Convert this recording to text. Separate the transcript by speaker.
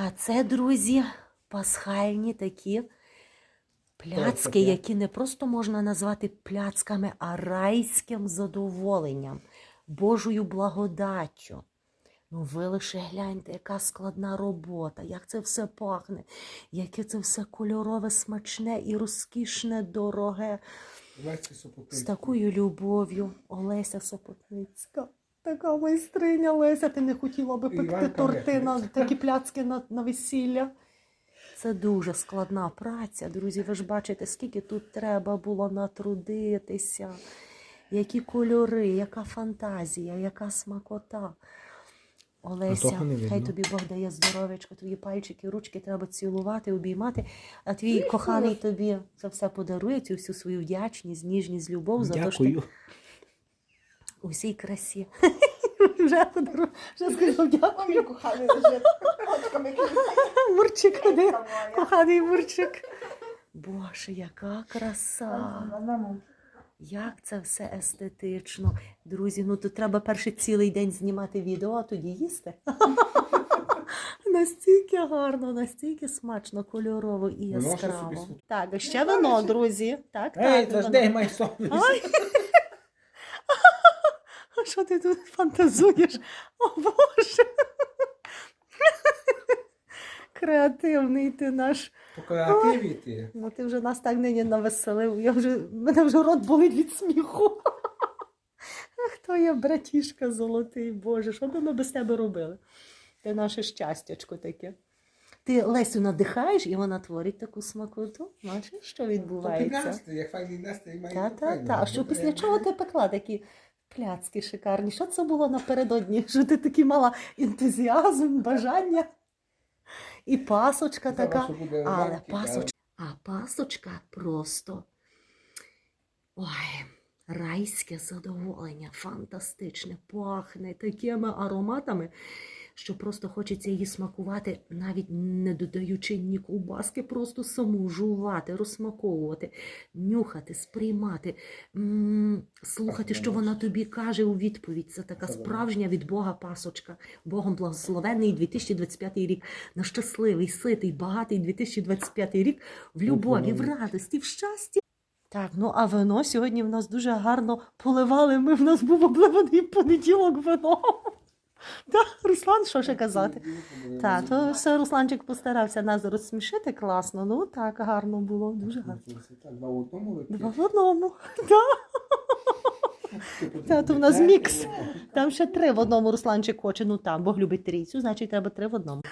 Speaker 1: А це, друзі, пасхальні такі пляцки, які не просто можна назвати пляцками, а райським задоволенням, Божою благодаттю. Ну, ви лише гляньте, яка складна робота, як це все пахне, яке це все кольорове, смачне і розкішне, дороге.
Speaker 2: Леся
Speaker 1: З такою любов'ю Олеся Сопотницька. Така майстриня Леся, ти не хотіла би пекти
Speaker 2: Іван
Speaker 1: торти на такі пляцки на, на весілля. Це дуже складна праця, друзі. Ви ж бачите, скільки тут треба було натрудитися, які кольори, яка фантазія, яка смакота. Олеся,
Speaker 2: того не видно.
Speaker 1: хай тобі Бог дає здоров'ячко, твої пальчики, ручки треба цілувати, обіймати. А твій коханий тобі це все подарує, цю всю свою вдячність, ніжність, любов за те, що ти
Speaker 2: Дякую.
Speaker 1: у всій красі. Вже подарую, вже скажу дякую.
Speaker 3: Мій коханий лежить. Очками
Speaker 1: Мурчик,
Speaker 3: моя.
Speaker 1: Коханий Мурчик. Боже, яка краса! Як це все естетично. Друзі, ну то треба перший цілий день знімати відео, а тоді їсти. настільки гарно, настільки смачно, кольорово і яскраво. Так, ще вино, друзі. Так,
Speaker 2: Ей, завжди май совість.
Speaker 1: Що ти тут фантазуєш? О Боже! Креативний ти наш.
Speaker 2: По креативі ти.
Speaker 1: Ну ти вже нас так нині навеселив. Я вже, мене вже рот болить від сміху. Хто є братішка золотий, Боже, що би ми без тебе робили? Ти наше щастячко таке. Ти Лесю надихаєш, і вона творить таку смакоту. Бачиш, що відбувається?
Speaker 2: Настрій, як файний настрій має.
Speaker 1: Та,
Speaker 2: то
Speaker 1: та,
Speaker 2: файно.
Speaker 1: та. А що після чого ти пекла такі пляцки шикарні? Що це було напередодні? Що ти такий мала ентузіазм, бажання? І пасочка така. Але пасочка, а пасочка просто ой, райське задоволення, фантастичне, пахне такими ароматами, що просто хочеться її смакувати, навіть не додаючи ні ковбаски, просто саму жувати, розсмаковувати, нюхати, сприймати, слухати, що вона тобі каже у відповідь. Це така справжня від Бога пасочка. Богом благословений 2025 рік на щасливий, ситий, багатий 2025 рік в любові, в радості, в щасті. Так, ну а вино сьогодні в нас дуже гарно поливали. Ми в нас був обливаний понеділок вино. Так, Руслан, що ще казати? Так, то все Русланчик постарався нас розсмішити класно. Ну так, гарно було, дуже гарно.
Speaker 2: Два в одному.
Speaker 1: Два в одному. Та, то в нас мікс. Там ще три в одному Русланчик хоче. Ну там, Бог любить трійцю, значить треба три в одному.